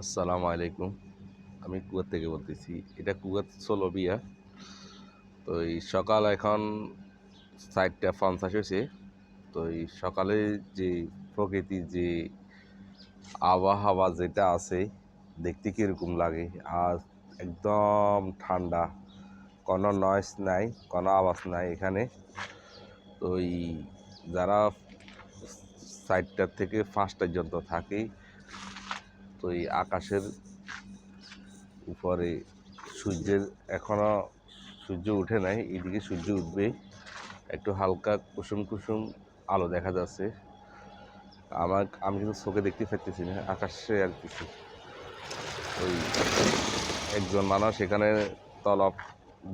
আসসালামু আলাইকুম। আমি কুয়ার থেকে বলতেছি। এটা কুয়ার সোলবিয়া। তো এই সকাল এখন সাইডটা পঞ্চাশ হয়েছে। তো এই সকালে যে প্রকৃতির যে আবহাওয়া যেটা আছে, দেখতে কীরকম লাগে? আর একদম ঠান্ডা। কোনো নয়েস নাই, কোনো আওয়াজ নাই এখানে। তো এই যারা সাইডটার থেকে পাঁচটা পর্যন্ত থাকে তো এই আকাশের উপরে সূর্যের এখনও সূর্য উঠে নাই, এদিকে সূর্য উঠবে। একটু হালকা কুসুম কুসুম আলো দেখা যাচ্ছে। আমার, আমি কিন্তু চোখে দেখতে পাইতেছি না, আকাশে আর কিছু ওই একজন মানুষ এখানে তলব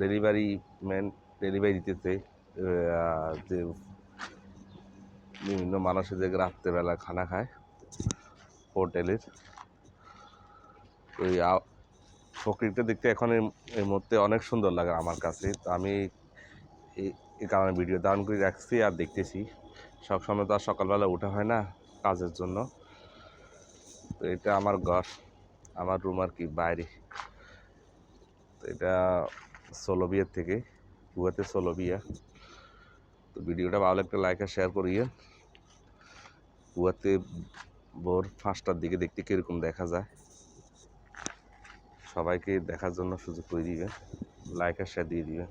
ডেলিভারি ম্যান ডেলিভারি দিতেছে যে বিভিন্ন মানুষের যে রাত্রেবেলা খানা খায় হোটেলের। ওই প্রকৃতিটা দেখতে এখন এই- মুহূর্তে অনেক সুন্দর লাগে আমার কাছে। তো আমি এই কারণে ভিডিও দান করে রাখছি আর দেখতেছি। সবসময় তো আর সকালবেলা ওঠা হয় না কাজের জন্য। তো এটা আমার ঘর, আমার রুম আর কি বাইরে। তো এটা সোলোবিয়ার থেকে কুয়াতে সোলোবিয়া তো ভিডিওটা ভালো একটা লাইক আর শেয়ার করিয়ে। কুয়াতে ভোর পাঁচটার দিকে দেখতে কীরকম দেখা যায়। সবাইকে দেখার জন্য সুযোগ করে দিবে লাইক আর শেয়ার দিয়ে দিবে